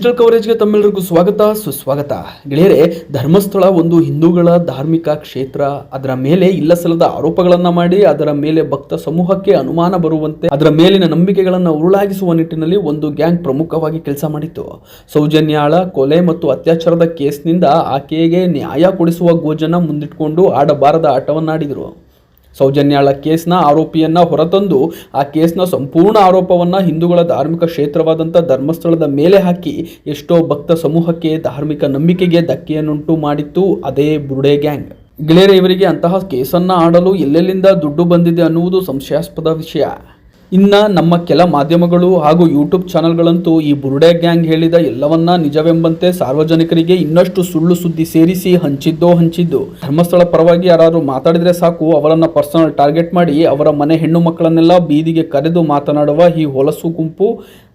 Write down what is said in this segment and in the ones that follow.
Digital ಕವರೇಜ್ಗೆ ತಮ್ಮೆಲ್ಲರಿಗೂ ಸ್ವಾಗತ. ಸುಸ್ವಾಗತ. ಗೆಳೆಯರೆ, ಧರ್ಮಸ್ಥಳ ಒಂದು ಹಿಂದೂಗಳ ಧಾರ್ಮಿಕ ಕ್ಷೇತ್ರ. ಅದರ ಮೇಲೆ ಇಲ್ಲಸಲ್ಲದ ಆರೋಪಗಳನ್ನು ಮಾಡಿ, ಅದರ ಮೇಲೆ ಭಕ್ತ ಸಮೂಹಕ್ಕೆ ಅನುಮಾನ ಬರುವಂತೆ, ಅದರ ಮೇಲಿನ ನಂಬಿಕೆಗಳನ್ನು ಉರುಳಾಗಿಸುವ ನಿಟ್ಟಿನಲ್ಲಿ ಒಂದು ಗ್ಯಾಂಗ್ ಪ್ರಮುಖವಾಗಿ ಕೆಲಸ ಮಾಡಿತ್ತು. ಸೌಜನ್ಯಾಳ, ಕೊಲೆ ಮತ್ತು ಅತ್ಯಾಚಾರದ ಕೇಸ್ನಿಂದ ಆಕೆಗೆ ನ್ಯಾಯ ಕೊಡಿಸುವ ಗೋಜನ ಮುಂದಿಟ್ಕೊಂಡು ಆಡಬಾರದ ಆಟವನ್ನಾಡಿದರು. ಸೌಜನ್ಯಾಳ ಕೇಸ್ನ ಆರೋಪಿಯನ್ನ ಹೊರತಂದು ಆ ಕೇಸ್ನ ಸಂಪೂರ್ಣ ಆರೋಪವನ್ನ ಹಿಂದೂಗಳ ಧಾರ್ಮಿಕ ಕ್ಷೇತ್ರವಾದಂಥ ಧರ್ಮಸ್ಥಳದ ಮೇಲೆ ಹಾಕಿ ಎಷ್ಟೋ ಭಕ್ತ ಸಮೂಹಕ್ಕೆ ಧಾರ್ಮಿಕ ನಂಬಿಕೆಗೆ ಧಕ್ಕೆಯನ್ನುಂಟು ಮಾಡಿತ್ತು ಅದೇ ಬುರುಡೆ ಗ್ಯಾಂಗ್. ಗೆಳೆಯರೆ ಇವರಿಗೆ ಅಂತಹ ಕೇಸನ್ನ ಆಡಲು ಎಲ್ಲೆಲ್ಲಿಂದ ದುಡ್ಡು ಬಂದಿದೆ ಅನ್ನುವುದು ಸಂಶಯಾಸ್ಪದ ವಿಷಯ. ಇನ್ನ ನಮ್ಮ ಕೆಲ ಮಾಧ್ಯಮಗಳು ಹಾಗೂ ಯೂಟ್ಯೂಬ್ ಚಾನೆಲ್ಗಳಂತೂ ಈ ಬುರುಡೆ ಗ್ಯಾಂಗ್ ಹೇಳಿದ ಎಲ್ಲವನ್ನ ನಿಜವೆಂಬಂತೆ ಸಾರ್ವಜನಿಕರಿಗೆ ಇನ್ನಷ್ಟು ಸುಳ್ಳು ಸುದ್ದಿ ಸೇರಿಸಿ ಹಂಚಿದ್ದೋ ಹಂಚಿದ್ದು. ಧರ್ಮಸ್ಥಳ ಪರವಾಗಿ ಯಾರಾದರೂ ಮಾತಾಡಿದ್ರೆ ಸಾಕು, ಅವರನ್ನ ಪರ್ಸನಲ್ ಟಾರ್ಗೆಟ್ ಮಾಡಿ ಅವರ ಮನೆ ಹೆಣ್ಣು ಮಕ್ಕಳನ್ನೆಲ್ಲ ಬೀದಿಗೆ ಕರೆದು ಮಾತನಾಡುವ ಈ ಹೊಲಸು ಗುಂಪು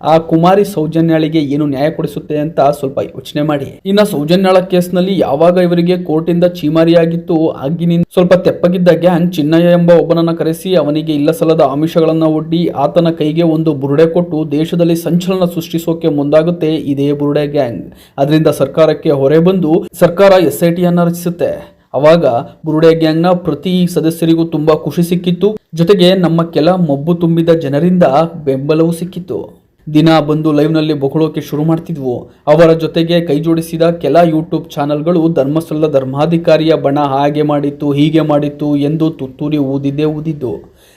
ಆ ಕುಮಾರಿ ಸೌಜನ್ಯಾಳಿಗೆ ಏನು ನ್ಯಾಯ ಕೊಡಿಸುತ್ತೆ ಅಂತ ಸ್ವಲ್ಪ ಯೋಚನೆ ಮಾಡಿ. ಇನ್ನ ಸೌಜನ್ಯಾಳ ಕೇಸ್ನಲ್ಲಿ ಯಾವಾಗ ಇವರಿಗೆ ಕೋರ್ಟಿಂದ ಚೀಮಾರಿಯಾಗಿತ್ತು ಆಗಿನಿಂದ ಸ್ವಲ್ಪ ತೆಪ್ಪಗಿದ್ದ ಗ್ಯಾಂಗ್ ಚಿನ್ನಯ್ಯ ಎಂಬ ಒಬ್ಬನನ್ನ ಕರೆಸಿ ಅವನಿಗೆ ಇಲ್ಲ ಸಲ್ಲದ ಆಮಿಷಗಳನ್ನ ಒಡ್ಡಿ ಆತನ ಕೈಗೆ ಒಂದು ಬುರುಡೆ ಕೊಟ್ಟು ದೇಶದಲ್ಲಿ ಸಂಚಲನ ಸೃಷ್ಟಿಸೋಕೆ ಮುಂದಾಗುತ್ತೆ ಇದೇ ಬುರುಡೆ ಗ್ಯಾಂಗ್. ಅದರಿಂದ ಸರ್ಕಾರಕ್ಕೆ ಹೊರೆ ಬಂದು ಸರ್ಕಾರ ಎಸ್ ಐ ರಚಿಸುತ್ತೆ. ಅವಾಗ ಬುರುಡೆ ಗ್ಯಾಂಗ್ನ ಪ್ರತಿ ಸದಸ್ಯರಿಗೂ ತುಂಬಾ ಖುಷಿ ಸಿಕ್ಕಿತ್ತು. ಜೊತೆಗೆ ನಮ್ಮ ಕೆಲ ಮೊಬ್ಬು ತುಂಬಿದ ಜನರಿಂದ ಬೆಂಬಲವೂ ಸಿಕ್ಕಿತ್ತು. ದಿನ ಬಂದು ಲೈವ್ನಲ್ಲಿ ಬೊಗಳೋಕೆ ಶುರು ಮಾಡ್ತಿದ್ವು. ಅವರ ಜೊತೆಗೆ ಕೈ ಜೋಡಿಸಿದ ಕೆಲ ಯೂಟ್ಯೂಬ್ ಚಾನೆಲ್ಗಳು ಧರ್ಮಸ್ಥಳದ ಧರ್ಮಾಧಿಕಾರಿಯ ಬಣ ಹಾಗೆ ಮಾಡಿತ್ತು, ಹೀಗೆ ಮಾಡಿತ್ತು ಎಂದು ತುತ್ತೂರಿ ಊದಿದ್ದೇ ಊದಿದ್ದು.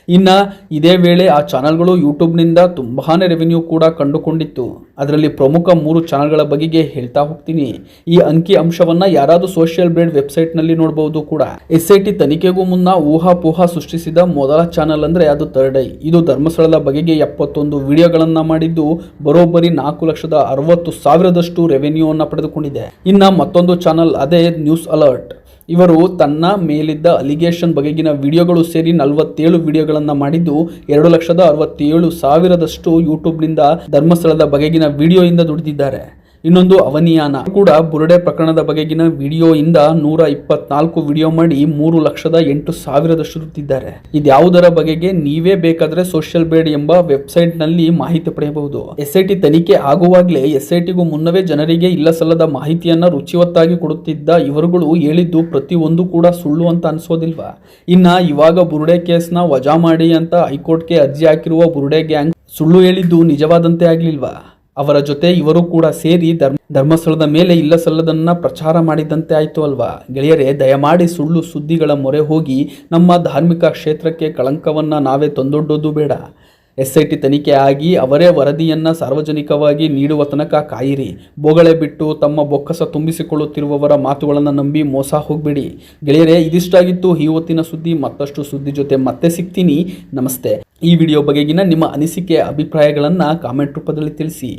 ಇನ್ನು ಇದೇ ವೇಳೆ ಆ ಚಾನಲ್ಗಳು ಯೂಟ್ಯೂಬ್ನಿಂದ ತುಂಬಾ ರೆವೆನ್ಯೂ ಕೂಡ ಕಂಡುಕೊಂಡಿತ್ತು. ಅದರಲ್ಲಿ ಪ್ರಮುಖ ಮೂರು ಚಾನಲ್ಗಳ ಬಗೆಗೆ ಹೇಳ್ತಾ ಹೋಗ್ತೀನಿ. ಈ ಅಂಕಿ ಅಂಶವನ್ನು ಯಾರಾದರೂ ಸೋಷಿಯಲ್ ಬ್ರೇಡ್ ವೆಬ್ಸೈಟ್ನಲ್ಲಿ ನೋಡಬಹುದು ಕೂಡ. ಎಸ್ ಐ ಟಿ ತನಿಖೆಗೂ ಮುನ್ನ ಊಹಾಪೋಹ ಸೃಷ್ಟಿಸಿದ ಮೊದಲ ಚಾನಲ್ ಅಂದರೆ ಅದು ಥರ್ಡ್ ಐ ಇದು ಧರ್ಮಸ್ಥಳದ ಬಗೆಗೆ ಎಪ್ಪತ್ತೊಂದು ವಿಡಿಯೋಗಳನ್ನು ಮಾಡಿದ್ದು. ಬರೋಬ್ಬರಿ ನಾಲ್ಕು ಲಕ್ಷದ ಅರವತ್ತು ಸಾವಿರದಷ್ಟು ರೆವೆನ್ಯೂವನ್ನು ಪಡೆದುಕೊಂಡಿದೆ. ಇನ್ನ ಮತ್ತೊಂದು ಚಾನೆಲ್ ಅದೇ ನ್ಯೂಸ್ ಅಲರ್ಟ್ ಇವರು ತನ್ನ ಮೇಲಿದ್ದ ಅಲಿಗೇಷನ್ ಬಗೆಗಿನ ವಿಡಿಯೋಗಳು ಸೇರಿ ನಲವತ್ತೇಳು ವಿಡಿಯೋಗಳನ್ನು ಮಾಡಿದ್ದು ಎರಡು ಲಕ್ಷದ ಅರವತ್ತೇಳು ಸಾವಿರದಷ್ಟು ಯೂಟ್ಯೂಬ್ನಿಂದ ಧರ್ಮಸ್ಥಳದ ಬಗೆಗಿನ ವಿಡಿಯೋಯಿಂದ ದುಡಿದಿದ್ದಾರೆ. ಇನ್ನೊಂದು ಅವನಿಯಾನ. ಕೂಡ ಬುರುಡೆ ಪ್ರಕರಣದ ಬಗೆಗಿನ ವಿಡಿಯೋ ಇಂದ ನೂರ ಇಪ್ಪತ್ನಾಲ್ಕು ವಿಡಿಯೋ ಮಾಡಿ ಮೂರು ಲಕ್ಷದ ಎಂಟು ಸಾವಿರದಷ್ಟು ತಿದ್ದಾರೆ ಇದ್ಯಾವುದರ ಬಗೆಗೆ ನೀವೇ ಬೇಕಾದ್ರೆ ಸೋಷಿಯಲ್ ಬೇಡ್ ಎಂಬ ವೆಬ್ಸೈಟ್ನಲ್ಲಿ ಮಾಹಿತಿ ಪಡೆಯಬಹುದು. ಎಸ್ ಐ ಟಿ ತನಿಖೆ ಆಗುವಾಗಲೇ ಎಸ್ ಐ ಮುನ್ನವೇ ಜನರಿಗೆ ಇಲ್ಲ ಸಲ್ಲದ ಮಾಹಿತಿಯನ್ನ ರುಚಿವತ್ತಾಗಿ ಕೊಡುತ್ತಿದ್ದ ಇವರುಗಳು ಹೇಳಿದ್ದು ಪ್ರತಿಯೊಂದು ಕೂಡ ಸುಳ್ಳು ಅಂತ ಅನ್ಸೋದಿಲ್ವಾ? ಇನ್ನ ಇವಾಗ ಬುರುಡೆ ಕೇಸ್ನ ವಜಾ ಮಾಡಿ ಅಂತ ಹೈಕೋರ್ಟ್ಗೆ ಅರ್ಜಿ ಹಾಕಿರುವ ಬುರುಡೆ ಗ್ಯಾಂಗ್ ಸುಳ್ಳು ಹೇಳಿದ್ದು ನಿಜವಾದಂತೆ ಆಗ್ಲಿಲ್ವಾ? ಅವರ ಜೊತೆ ಇವರು ಕೂಡ ಸೇರಿ ಧರ್ಮ, ಧರ್ಮಸ್ಥಳದ ಮೇಲೆ ಇಲ್ಲ ಸಲ್ಲದನ್ನ ಪ್ರಚಾರ ಮಾಡಿದಂತೆ ಆಯ್ತು ಅಲ್ವಾ? ಗೆಳೆಯರೇ, ದಯಮಾಡಿ ಸುಳ್ಳು ಸುದ್ದಿಗಳ ಮೊರೆ ಹೋಗಿ ನಮ್ಮ ಧಾರ್ಮಿಕ ಕ್ಷೇತ್ರಕ್ಕೆ ಕಳಂಕವನ್ನ ನಾವೇ ತಂದೊಡ್ಡೋದು ಬೇಡ. ಎಸ್ ಐ ಟಿ ತನಿಖೆ ಆಗಿ ಅವರೇ ವರದಿಯನ್ನ ಸಾರ್ವಜನಿಕವಾಗಿ ನೀಡುವ ತನಕ ಕಾಯಿರಿ. ಬೊಗಳೆ ಬಿಟ್ಟು ತಮ್ಮ ಬೊಕ್ಕಸ ತುಂಬಿಸಿಕೊಳ್ಳುತ್ತಿರುವವರ ಮಾತುಗಳನ್ನು ನಂಬಿ ಮೋಸ ಹೋಗ್ಬೇಡಿ. ಗೆಳೆಯರೇ, ಇದಿಷ್ಟಾಗಿತ್ತು ಈ ಹೊತ್ತಿನ ಸುದ್ದಿ. ಮತ್ತಷ್ಟು ಸುದ್ದಿ ಜೊತೆ ಮತ್ತೆ ಸಿಗ್ತೀನಿ. ನಮಸ್ತೆ. ಈ ವಿಡಿಯೋ ಬಗೆಗಿನ ನಿಮ್ಮ ಅನಿಸಿಕೆ ಅಭಿಪ್ರಾಯಗಳನ್ನು ಕಾಮೆಂಟ್ ರೂಪದಲ್ಲಿ ತಿಳಿಸಿ.